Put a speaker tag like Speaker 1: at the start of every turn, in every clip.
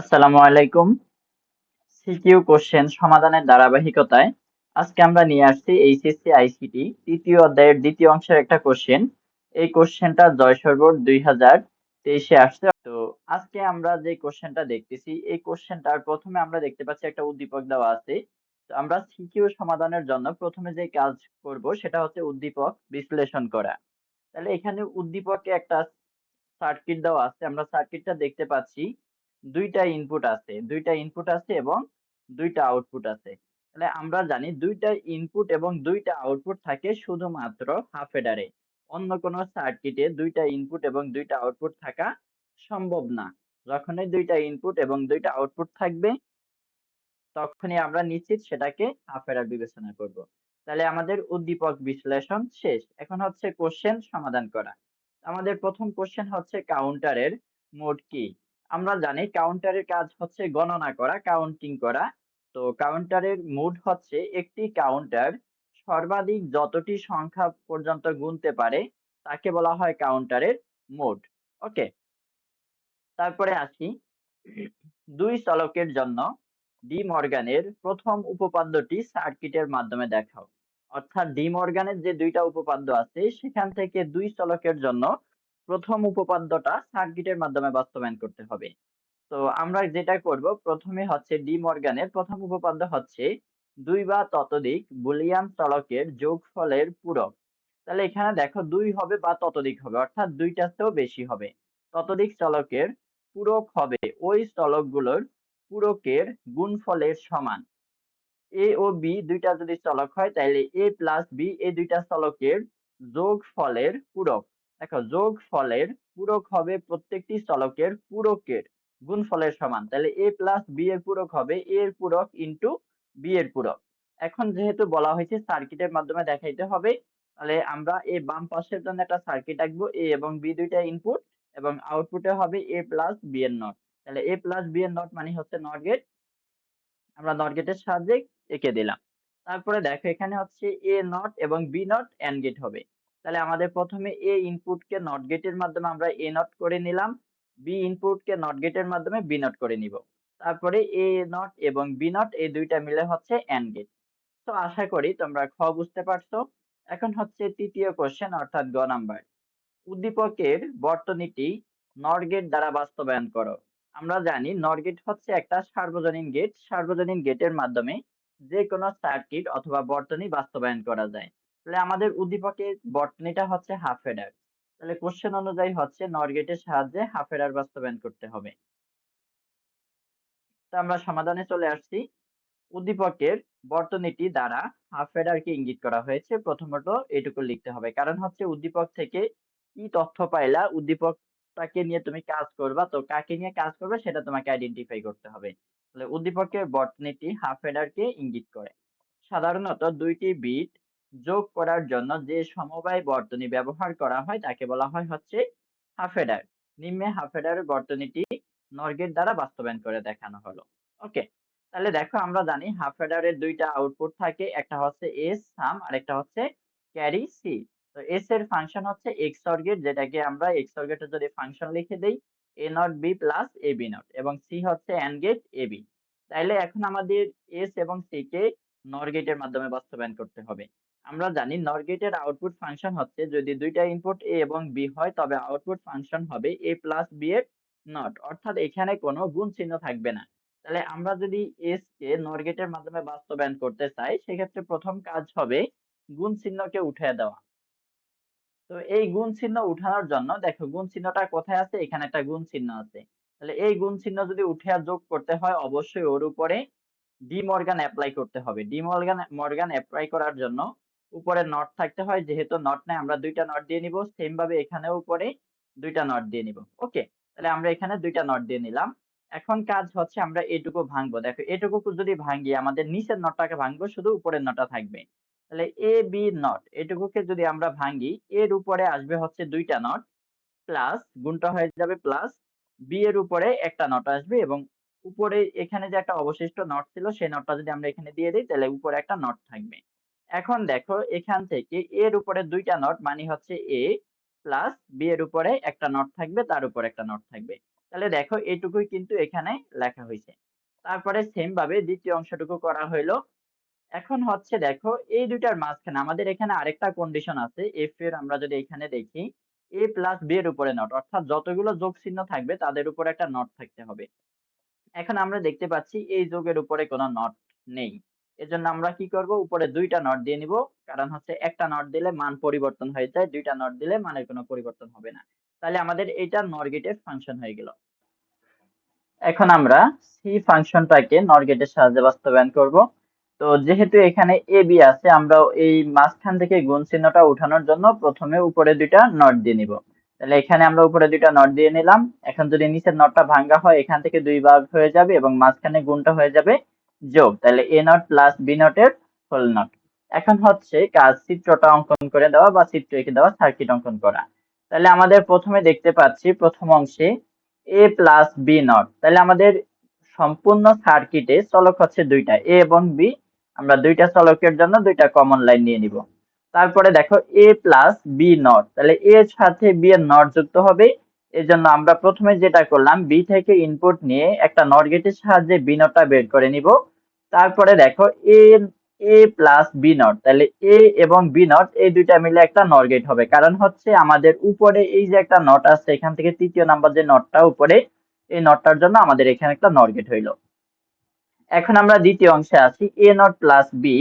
Speaker 1: আসসালামু আলাইকুম। CQ question সমাধানের ধারাবাহিকতায় আজকে আমরা নিয়ে আসছি এইচএসসি আইসিটি তৃতীয় অধ্যায়ের দ্বিতীয় অংশের একটা কোশ্চেন এই কোশ্চেনটা জয়সর দুই হাজার তেইশে আসছে। তো আজকে আমরা যে কোশ্চেনটা দেখতেছি, এই কোশ্চেনটার প্রথমে আমরা দেখতে পাচ্ছি একটা উদ্দীপক দেওয়া আছে। তো আমরা সিকিউ সমাধানের জন্য প্রথমে যে কাজ করব সেটা হচ্ছে উদ্দীপক বিশ্লেষণ করা। তাহলে এখানে উদ্দীপকে একটা সার্কিট দেওয়া আছে। আমরা সার্কিটটা দেখতে পাচ্ছি। দুইটা ইনপুট আছে, দুইটা ইনপুট আছে এবং দুইটা আউটপুট আছে। তাহলে আমরা জানি দুইটা ইনপুট এবং দুইটা আউটপুট থাকে শুধুমাত্র হাফ এডারে অন্য কোনো সার্কিটে দুইটা ইনপুট এবং দুইটা আউটপুট থাকা সম্ভব না। যখনই দুইটা ইনপুট এবং দুইটা আউটপুট থাকবে, তখনই আমরা নিশ্চিত সেটাকে হাফ এডার বিবেচনা করব। তাহলে আমাদের উদ্দীপক বিশ্লেষণ শেষ। এখন হচ্ছে কোশ্চেন সমাধান করা। আমাদের প্রথম কোশ্চেন হচ্ছে কাউন্টারের মোড কি? আমরা জানি কাউন্টারের কাজ হচ্ছে গণনা করা কাউন্টিং করা। তো কাউন্টারের মোড হচ্ছে একটি কাউন্টার সর্বাধিক যতটি সংখ্যা পর্যন্ত গুনতে পারে, তাকে বলা হয় কাউন্টারের মোড ওকে তারপরে আসি দুই চলকের জন্য ডি মর্গানের প্রথম উপপাদ্যটি সার্কিটের মাধ্যমে দেখাও। অর্থাৎ ডি মর্গানের যে দুইটা উপপাদ্য আছে, সেখান থেকে দুই চলকের জন্য প্রথম উপপাদ্যটা সার্কিটের মাধ্যমে বাস্তবায়ন করতে হবে। তো আমরা যেটা করব, প্রথমে হচ্ছে ডি মর্গানের প্রথম উপপাদ্য হচ্ছে দুই বা ততোধিক বুলিয়ান চলকের যোগফলের পূরক। তাহলে এখানে দেখো দুই হবে বা ততোধিক হবে, অর্থাৎ দুইটার চেয়েও বেশি হবে। ততোধিক চলকের পূরক হবে ওই চলকগুলোর পূরকের গুণফলের সমান। এ ও বি দুইটা যদি চলক হয়, তাহলে এ প্লাস বি এই দুইটা চলকের যোগফলের পূরক। দেখো যোগ ফলের পূরক হবে প্রত্যেকটি চলকের পূরকের গুণফলের সমান। তাহলে এ প্লাস বি এর পূরক হবে এ এর পূরক ইন্টু বি এর পূরক। এখন যেহেতু বলা হয়েছে সার্কিটের মাধ্যমে দেখাইতে হবে, তাহলে আমরা এই বাম পাশের জন্য একটা সার্কিট আঁকবো এ এবং বি দুইটা ইনপুট এবং আউটপুটে হবে এ প্লাস বি এর নট তাহলে এ প্লাস বি এর নট মানে হচ্ছে নট গেট আমরা নট গেটের সাহায্যে এঁকে দিলাম। তারপরে দেখো, এখানে হচ্ছে এ নট এবং বি নট এন্ড গেট হবে। তাহলে আমাদের প্রথমে এ ইনপুটকে নট গেটের মাধ্যমে আমরা এ নট করে নিলাম বি ইনপুটকে নট গেটের মাধ্যমে বি নট করে নিব। তারপরে এ নট এবং বি নট এই দুইটা মিলে হচ্ছে এন্ড গেট তো আশা করি তোমরা খ বুঝতে পারছ। এখন হচ্ছে তৃতীয় কোশ্চেন অর্থাৎ গ নাম্বার উদ্দীপকের বর্তনীটি নট গেট দ্বারা বাস্তবায়ন করো। আমরা জানি নট গেট হচ্ছে একটা সার্বজনীন গেট সার্বজনীন গেটের মাধ্যমে যে কোনো সার্কিট অথবা বর্তনী বাস্তবায়ন করা যায়। তাহলে আমাদের উদ্দীপকের বর্তনীটা হচ্ছে হাফ হেডার তাহলে কোশ্চেন অনুযায়ী হচ্ছে নট গেটের সাহায্যে হাফ হেডার বাস্তবায়ন করতে হবে। তো আমরা সমাধানে চলে আসছি। উদ্দীপকের বর্তনীটি দ্বারা হাফ হেডারকে ইঙ্গিত করা হয়েছে। প্রথমত এটুকু লিখতে হবে। কারণ হচ্ছে উদ্দীপক থেকে কি তথ্য পাইলা উদ্দীপকটাকে নিয়ে তুমি কাজ করবা, তো কাকে নিয়ে কাজ করবে সেটা তোমাকে আইডেন্টিফাই করতে হবে। তাহলে উদ্দীপকের বর্তনীটি হাফ হেডারকে ইঙ্গিত করে। সাধারণত দুইটি বিট যোগ করার জন্য যে সমবায় বর্তনী ব্যবহার করা হয়, তাকে বলা হয় হচ্ছে হাফ হেডার নিম্নে হাফ হেডারের বর্তনীটি নর্গেট দ্বারা বাস্তবায়ন করে দেখানো হলো। ওকে, তাহলে দেখো আমরা জানি হাফ দুইটা আউটপুট থাকে, একটা হচ্ছে এস সাম আর একটা হচ্ছে ক্যারি সি। তো এস এর ফাংশন হচ্ছে এক্স অর গেট যেটাকে আমরা এক্স অর গেটের যদি ফাংশন লিখে দেই, A not B plus A B not, এবং সি হচ্ছে এন্ড গেট এ বি। তাইলে এখন আমাদের এস এবং সি কে নর গেটের মাধ্যমে বাস্তবায়ন করতে হবে। আমরা জানি নর গেটের আউটপুট ফাংশন হচ্ছে যদি দুইটা ইনপুট এ এবং বি হয়, তবে আউটপুট ফাংশন হবে এ প্লাস বি এর নট অর্থাৎ এখানে কোনো গুণ চিহ্ন থাকবে না। তাহলে আমরা যদি এস কে নর গেটের মাধ্যমে বাস্তবায়ন করতে চাই, সেক্ষেত্রে প্রথম কাজ হবে গুণ চিহ্নকে উঠে দেওয়া। তো এই গুণ চিহ্ন উঠানোর জন্য, দেখো গুণ চিহ্নটা কোথায় আছে? এখানে একটা গুণ চিহ্ন আছে। তাহলে এই গুণ চিহ্ন যদি উঠে যোগ করতে হয়, অবশ্যই ওর উপরে ডি মর্গান অ্যাপ্লাই করতে হবে। ডি মর্গান মর্গান অ্যাপ্লাই করার জন্য উপরে নট থাকতে হয়, যেহেতু নট নাই, আমরা দুইটা নট দিয়ে নিব সেম ভাবে এখানেও উপরে দুইটা নট দিয়ে নিব। ওকে তাহলে আমরা এখানে দুইটা নট দিয়ে নিলাম। এখন কাজ হচ্ছে আমরা এটুকু ভাঙবো। দেখো, এটুকু যদি ভাঙি, আমাদের নিচের নটটাকে ভাঙবো, শুধু উপরের নটটা থাকবে। তাহলে এ বি নট এটুকুকে যদি আমরা ভাঙি, এর উপরে আসবে হচ্ছে দুইটা নট প্লাস গুণটা হয়ে যাবে প্লাস বি এর উপরে একটা নট আসবে এবং উপরে এখানে যে একটা অবশিষ্ট নট ছিল, সেই নটটা যদি আমরা এখানে দিয়ে দিই, তাহলে উপরে একটা নট থাকবে। এখন দেখো এখান থেকে এর উপরে দুইটা নট মানে হচ্ছে এ প্লাস বি এর উপরে একটা নট থাকবে, তার উপরে একটা নট থাকবে। তাহলে দেখো এটুকুই কিন্তু এখানে লেখা হয়েছে। তারপরে সেম ভাবে দ্বিতীয় অংশটুকু করা হইল। এখন হচ্ছে দেখো এই দুইটার মাঝখানে আমাদের এখানে আরেকটা কন্ডিশন আছে এফ এর আমরা যদি এখানে দেখি, এ প্লাস বি এর উপরে নট, অর্থাৎ যতগুলো যোগ চিহ্ন থাকবে তাদের উপরে একটা নট থাকতে হবে। এখন আমরা দেখতে পাচ্ছি এই যোগের উপরে কোনো নট নেই। এজন্য আমরা কি করব? উপরে দুইটা নট দিয়ে নিব। কারণ হচ্ছে একটা নট দিলে মান পরিবর্তন হয়ে যায়, দুইটা নট দিলে মানের কোনো পরিবর্তন হবে না। তাহলে আমাদের এটা নর গেটের ফাংশন হয়ে গেল। এখন আমরা সি ফাংশনটাকে নর গেটের সাহায্যে বাস্তবায়ন করব। তো যেহেতু এখানে এ বি আছে আমরা এই মাঝখান থেকে গুণ চিহ্নটা উঠানোর জন্য প্রথমে উপরে দুইটা নট দিয়ে নিব। তাহলে এখানে আমরা উপরে দুইটা নট দিয়ে নিলাম। এখন যদি নিচের নটটা ভাঙ্গা হয়, এখান থেকে দুই ভাগ হয়ে যাবে এবং মাঝখানে গুণটা হয়ে যাবে যোগ, তাহলে এ নট প্লাস বি নটের হোল নট এখন হচ্ছে কাজ চিত্রটা অঙ্কন করে দেওয়া বা চিত্র এঁকে দেওয়া সার্কিট অঙ্কন করা। তাহলে আমাদের প্রথমে দেখতে পাচ্ছি প্রথম অংশে এ প্লাস বি নট তাহলে আমাদের সম্পূর্ণ সার্কিটে চলক হচ্ছে দুইটা এ এবং বি আমরা দুইটা চলকের জন্য দুইটা কমন লাইন নিয়ে নিব। তারপরে দেখো এ প্লাস বি নট তাহলে এর সাথে বি এর নট যুক্ত হবে। এজন্য আমরা প্রথমে যেটা করলাম বি থেকে ইনপুট নিয়ে একটা নট গেটের সাহায্যে বি নটটা বের করে নিব। তারপরে দেখো A A plus B not তাহলে এ এবং বি নট এই দুইটা মিলে একটা নট গেট হবে। কারণ হচ্ছে আমাদের উপরে এই যে একটা নট আছে, এখান থেকে তৃতীয় নাম্বার যে নটটা উপরে, এই নটটার জন্য আমাদের এখানে একটা নট গেট হইল। এখন আমরা দ্বিতীয় অংশে আছি এ নট প্লাস বি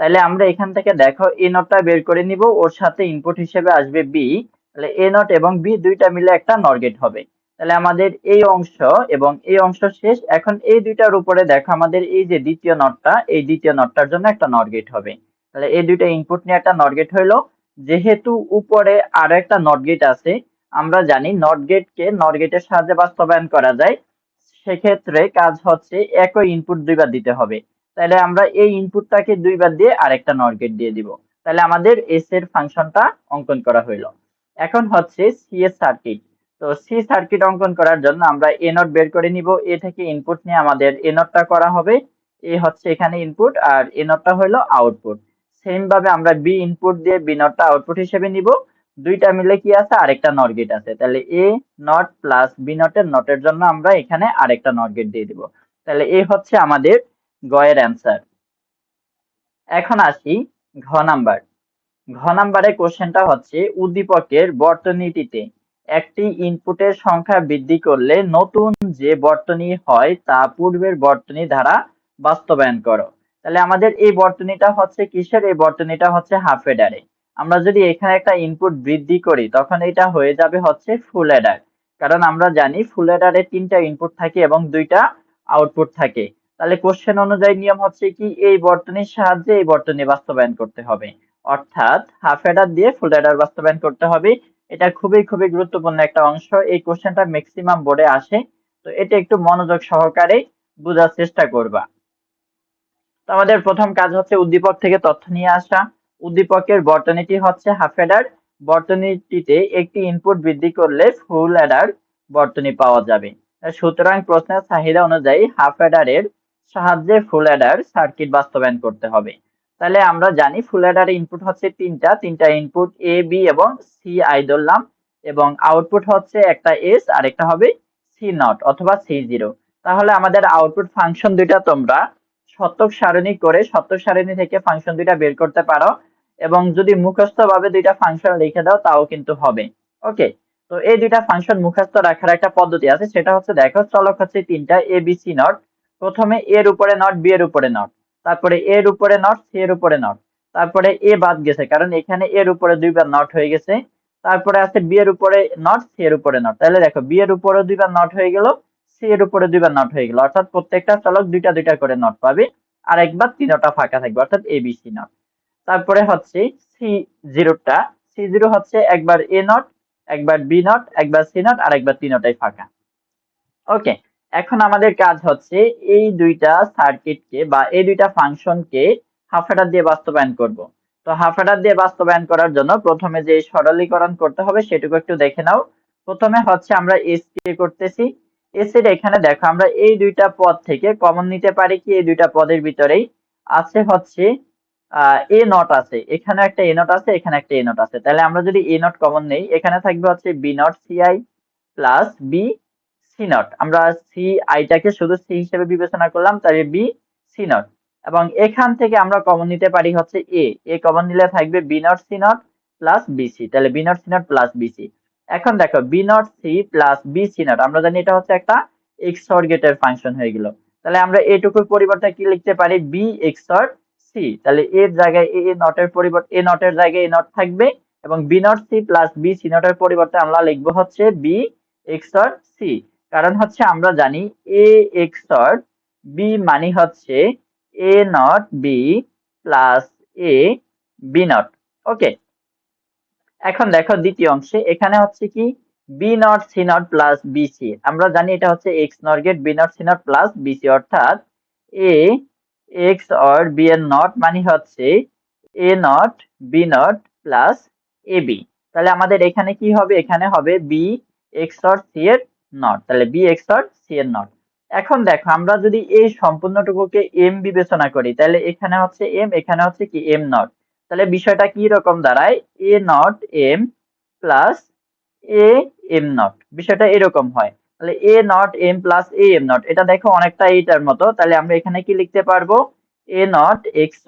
Speaker 1: তাহলে আমরা এখান থেকে দেখো এ নটটা বের করে নিব, ওর সাথে ইনপুট হিসেবে আসবে বি তাহলে এ নট এবং বি দুইটা মিলে একটা নর গেট হবে। তাহলে আমাদের এই অংশ এবং এই অংশ শেষ। এখন এই দুইটার উপরে দেখো আমাদের এই যে দ্বিতীয় নটটা, এই দ্বিতীয় নটটার জন্য একটা নর গেট হবে। তাহলে এই দুইটা ইনপুট নিয়ে একটা নট গেট হইল। যেহেতু উপরে আরও একটা নট গেট আছে, আমরা জানি নট গেটকে নট গেটের সাহায্যে বাস্তবায়ন করা যায়। সেক্ষেত্রে কাজ হচ্ছে একই ইনপুট দুইবার দিতে হবে। তাহলে আমরা এই ইনপুটটাকে দুইবার দিয়ে আরেকটা নট গেট দিয়ে দিব। তাহলে আমাদের এস এর ফাংশনটা অঙ্কন করা হইল। এখন হচ্ছে সি এর সার্কিট তো সি সার্কিট অঙ্কন করার জন্য আমরা এ নট বের করে নিব। এ থেকে ইনপুট নিয়ে আমাদের এ নটটা করা হবে। এ হচ্ছে এখানে ইনপুট আর এ নটটা হলো আউটপুট সেম ভাবে আমরা বি ইনপুট দিয়ে বি নটটা আউটপুট হিসেবে নিব। দুইটা মিলে কি আছে? আরেকটা নট গেট আছে। তাহলে এ নট প্লাস বি নটের নটের জন্য আমরা এখানে আরেকটা নট গেট দিয়ে দিব। তাহলে এ হচ্ছে আমাদের গয়ের অ্যান্সার এখন আসি ঘ নাম্বার ঘ নাম্বারে কোশ্চেনটা হচ্ছে উদ্দীপকের বর্তনীটিতে একটি ইনপুটের সংখ্যা বৃদ্ধি করলে নতুন যে বর্তনী হয় তা পূর্বের বর্তনী দ্বারা বাস্তবায়ন করো। তাহলে আমাদের এই বর্তনীটা হচ্ছে কিসের? এই বর্তনীটা হচ্ছে হাফ এডারে আমরা যদি এখানে একটা ইনপুট বৃদ্ধি করি, তখন এটা হয়ে যাবে হচ্ছে ফুল এডার কারণ আমরা জানি ফুল এডারে তিনটা ইনপুট থাকে এবং দুইটা আউটপুট থাকে। তাহলে কোশ্চেন অনুযায়ী নিয়ম হচ্ছে কি? এই বর্তনীর সাহায্যে এই বর্তনী বাস্তবায়ন করতে হবে। অর্থাৎ হাফ এডার দিয়ে ফুল এডার বাস্তবায়ন করতে হবে। এটা খুবই খুবই গুরুত্বপূর্ণ একটা অংশ। এই কোশ্চেনটা ম্যাক্সিমাম বোর্ডে আসে। তো এটা একটু মনোযোগ সহকারে বোঝার চেষ্টা করবা। তো আমাদের প্রথম কাজ হচ্ছে উদ্দীপক থেকে তথ্য নিয়ে আসা। উদ্দীপকের বর্তনীটি হচ্ছে হাফ এডার বর্তনীটিতে একটি ইনপুট বৃদ্ধি করলে ফুল অ্যাডার বর্তনী পাওয়া যাবে। সুতরাং প্রশ্নের চাহিদা অনুযায়ী হাফ অ্যাডারের সাহায্যে ফুল অ্যাডার সার্কিট বাস্তবায়ন করতে হবে। তাহলে আমরা জানি ফুল অ্যাডার ইনপুট হচ্ছে তিনটা তিনটা ইনপুট এ বি এবং সি আই ধরলাম এবং আউটপুট হচ্ছে একটা এস আর একটা হবে সি নট অথবা সি জিরো তাহলে আমাদের আউটপুট ফাংশন দুইটা তোমরা শতক সারণী করে শতক সারণী থেকে ফাংশন দুইটা বের করতে পারো এবং যদি মুখস্থ ভাবে দুইটা ফাংশন লিখে দাও, তাও কিন্তু হবে। ওকে তো এই দুইটা ফাংশন মুখস্থ রাখার একটা পদ্ধতি আছে, সেটা হচ্ছে দেখো, চলক হচ্ছে তিনটা এ বি সি নট প্রথমে এর উপরে নট বি এর উপরে নট তারপরে এর উপরে নট সি এর উপরে নট তারপরে এ বাদ গেছে, কারণ এখানে এর উপরে দুইবার নট হয়ে গেছে। তারপরে আছে বি এর উপরে নট সি এর উপরে নট তাহলে দেখো বি এর উপরে দুইবার নট হয়ে গেল সি এর উপরে দুইবার নট হয়ে গেল। অর্থাৎ প্রত্যেকটা চলক দুইটা দুইটা করে নট পাবে, আর একবার তিনটা ফাঁকা থাকবে, অর্থাৎ এ বি সি নট তারপরে হচ্ছে সি জিরোটা সি জিরো হচ্ছে একবার এ নট একবার বি নট একবার সি নট আর একবার তিনটাই ফাঁকা। ওকে এখন আমাদের কাজ হচ্ছে এই দুইটা সার্কিটকে বা এই দুইটা ফাংশনকে হাফ এডার দিয়ে বাস্তবায়ন করব। তো হাফ এডার দিয়ে বাস্তবায়ন করার জন্য প্রথমে যে সরলীকরণ করতে হবে সেটুকু একটু দেখে নাও। প্রথমে হচ্ছে আমরা এস কে করতেছি। এস এর এখানে দেখো, আমরা এই দুইটা পদ থেকে কমন নিতে পারি কি এই দুইটা পদের ভিতরেই? আছে হচ্ছে এ নট আছে। এখানে একটা এ নট আছে, এখানে একটা এ নট আছে। তাহলে আমরা যদি এ নট কমন নেই, এখানে থাকবে হচ্ছে B not C I plus B C not আমরা সি আইটাকে শুধু সি হিসেবে বিবেচনা করলাম, তাহলে বি সি নট এবং এখান থেকে আমরা কমন নিতে পারি হচ্ছে এ এ কমন নিলে থাকবে B not C not plus B C তাহলে B not C not plus B C এখন দেখো B not C plus B C not আমরা জানি এটা হচ্ছে একটা এক্সর গেটের ফাংশন হয়ে গেল। তাহলে আমরা এটুকুর পরিবর্তে কি লিখতে পারি? বি এক্সর সি তাহলে এর জায়গায় এ নটের পরিবর্তে এ নটের জায়গায় এ নট থাকবে এবং B not C plus B C নটের পরিবর্তে আমরা লিখব হচ্ছে বি এক্সর সি কারণ হচ্ছে আমরা জানি এ এক্স এক্সর বি মানে হচ্ছে A not B plus A B not okay এখন দেখো দ্বিতীয় অংশে, এখানে হচ্ছে কি B not C not plus B B C আমরা জানি এটা হচ্ছে X not gate B not C not plus B C অর্থাৎ এ এক্স অর বি এর নট মানে হচ্ছে A not B not plus A B তাহলে আমাদের এখানে কি হবে? এখানে হবে বি এক্স অর সি এর নট তাহলে বি এক্স অর সি এর নট এখন দেখো, আমরা যদি এই সম্পূর্ণটুকুকে এম বিবেচনা করি, তাহলে এখানে হচ্ছে এম এখানে হচ্ছে কি এম নট তাহলে বিষয়টা কি রকম দাঁড়ায়? A not M plus A M not বিষয়টা এরকম হয়। তাহলে A not M plus A M not এটা দেখো অনেকটা এইটার মতো। তাহলে আমরা এখানে কি লিখতে পারব? এ নট এক্স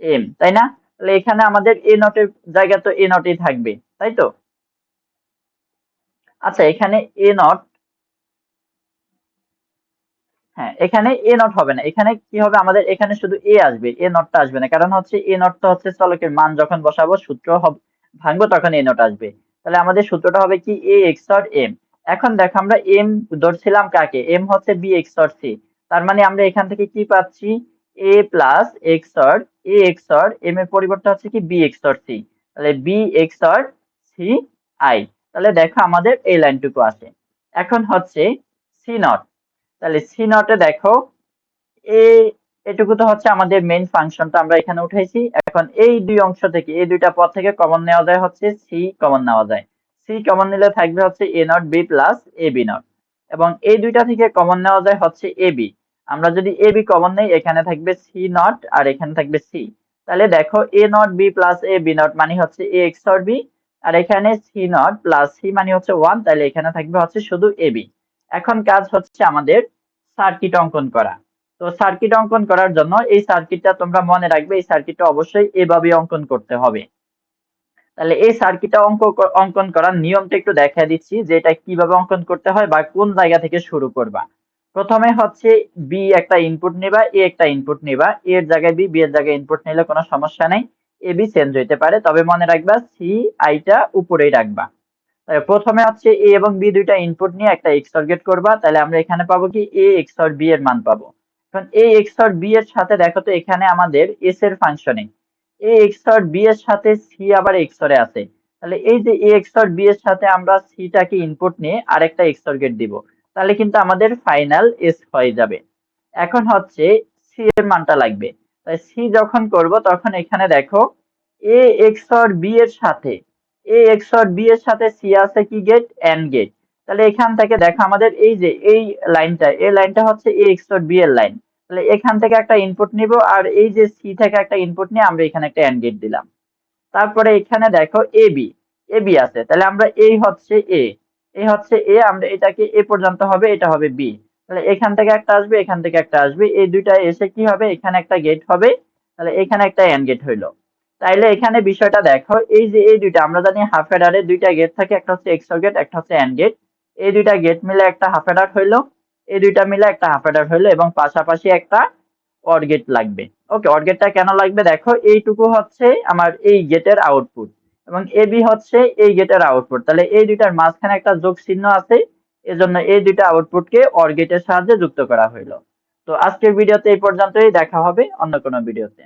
Speaker 1: এম তাই না? তাহলে এখানে আমাদের এ নটের জায়গা তো এ নটই থাকবে, তাই তো? আচ্ছা এখানে এ নট হ্যাঁ এখানে এ নট হবে না। এখানে কি হবে? আমাদের এখানে শুধু এ আসবে এ নটটা আসবে না। কারণ হচ্ছে এ নটটা হচ্ছে চলকের মান যখন বসাবো, সূত্র ভাঙবো তখন এ নট আসবে। তাহলে আমাদের সূত্রটা হবে কি? এ এক্স ডট এম এখন দেখো, আমরা এম ধরছিলাম কাকে? এম হচ্ছে বি এক্স ডট সি তার মানে আমরা এখান থেকে কি পাচ্ছি? A plus X dot A X dot M এর পরিবর্তে হচ্ছে কি? বি এক্স ডট সি তাহলে B X dot C I তাহলে দেখো আমাদের এই লাইনটুকু আছে। এখন হচ্ছে সি নট। তাহলে সি নটে দেখো, এ, এটুকু তো হচ্ছে আমাদের মেইন ফাংশনটা আমরা এখানে উঠাইছি। এখন এই দুই অংশ থেকে, এই দুইটা পদ থেকে কমন নেওয়া যায় হচ্ছে সি কমন নেওয়া যায়। সি কমন নিলে থাকবে হচ্ছে A not, B plus A B not. এবং এই দুইটা থেকে কমন নেওয়া যায় হচ্ছে এ বি। আমরা যদি এ বি কমন নেই, এখানে থাকবে সি নট আর এখানে থাকবে সি। তাহলে দেখো A not, B plus A B not মানে হচ্ছে এ এক্স অর বি আর এখানে সি নট প্লাস সি মানে হচ্ছে ওয়ান তাহলে এখানে থাকবে হচ্ছে শুধু এ বি এখন কাজ হচ্ছে আমাদের সার্কিট অঙ্কন করা। তো সার্কিট অঙ্কন করার জন্য এই সার্কিটটা তোমরা মনে রাখবে, এই সার্কিটটা অবশ্যই এভাবে অঙ্কন করতে হবে। তাহলে এই সার্কিটটা অঙ্ক অঙ্কন করার নিয়মটা একটু দেখা দিচ্ছি, যে এটা কীভাবে অঙ্কন করতে হয় বা কোন জায়গা থেকে শুরু করবা। প্রথমে হচ্ছে বি একটা ইনপুট নিবা এ একটা ইনপুট নিবা এর জায়গায় বি বি এর জায়গায় ইনপুট নিলে কোনো সমস্যা নেই। এ বি চেঞ্জ হইতে পারে, তবে মনে রাখবা সি আইটা উপরেই রাখবা। প্রথমে হচ্ছে এ এবং বি দুইটা ইনপুট নিয়ে একটা এক্সর গেট করবা, তাহলে আমরা এখানে পাবো কি এ এক্সর বি এর মান পাবো। এখন এ এক্সর বি এর সাথে দেখো তো এখানে আমাদের এস এর ফাংশনে এ এক্সর বি এর সাথে সি আবার এক্সরে আছে। তাহলে এই যে এ এক্সর বি এর সাথে আমরা সিটাকে ইনপুট নিয়ে আরেকটা এক্সর গেট দিব, তাহলে কিন্তু আমাদের ফাইনাল এস হয়ে যাবে। এখন হচ্ছে সি এর মানটা লাগবে। সি যখন করব তখন এখানে দেখো, এ এক্সর বি এর সাথে, এ, এক্স, অর, বি এর সাথে সি আছে কি গেট এন গেট তাহলে এখান থেকে দেখো আমাদের এই যে, এই লাইনটা এই লাইনটা হচ্ছে এ, এক্স, অর, বি এর লাইন। তাহলে এখান থেকে একটা ইনপুট নিব, আর এই যে সি থেকে একটা ইনপুট নিয়ে আমরা এখানে একটা এন গেট দিলাম। তারপরে এখানে দেখো এ, বি এ, বি আছে। তাহলে আমরা এই হচ্ছে এ এই হচ্ছে এ, আমরা এটাকে এ পর্যন্ত হবে, এটা হবে বি। তাহলে এখান থেকে একটা আসবে, এখান থেকে একটা আসবে। এই দুইটা এসে কি হবে? এখানে একটা গেট হবে। তাহলে এখানে একটা এন গেট হইল। তাইলে এখানে বিষয়টা দেখো, এই যে এই দুইটা, আমরা জানি হাফ এডারে দুইটা গেট থাকে, একটা হচ্ছে এক্সর গেট একটা হচ্ছে এন্ড গেট এই দুইটা গেট মিলে একটা হাফ এডার হইল। এই দুইটা মিলে একটা হাফ এডার হইল এবং পাশাপাশি একটা অর গেট লাগবে। ওকে অর গেটটা কেন লাগবে? দেখো, এইটুকু হচ্ছে আমার এই গেটের আউটপুট এবং এ বি হচ্ছে এই গেটের আউটপুট তাহলে এই দুইটার মাঝখানে একটা যোগ চিহ্ন আছে। এজন্য এই দুইটা আউটপুটকে অর গেটের সাহায্যে যুক্ত করা হইল। তো আজকের ভিডিওতে এই পর্যন্তই, দেখা হবে অন্য কোনো ভিডিওতে।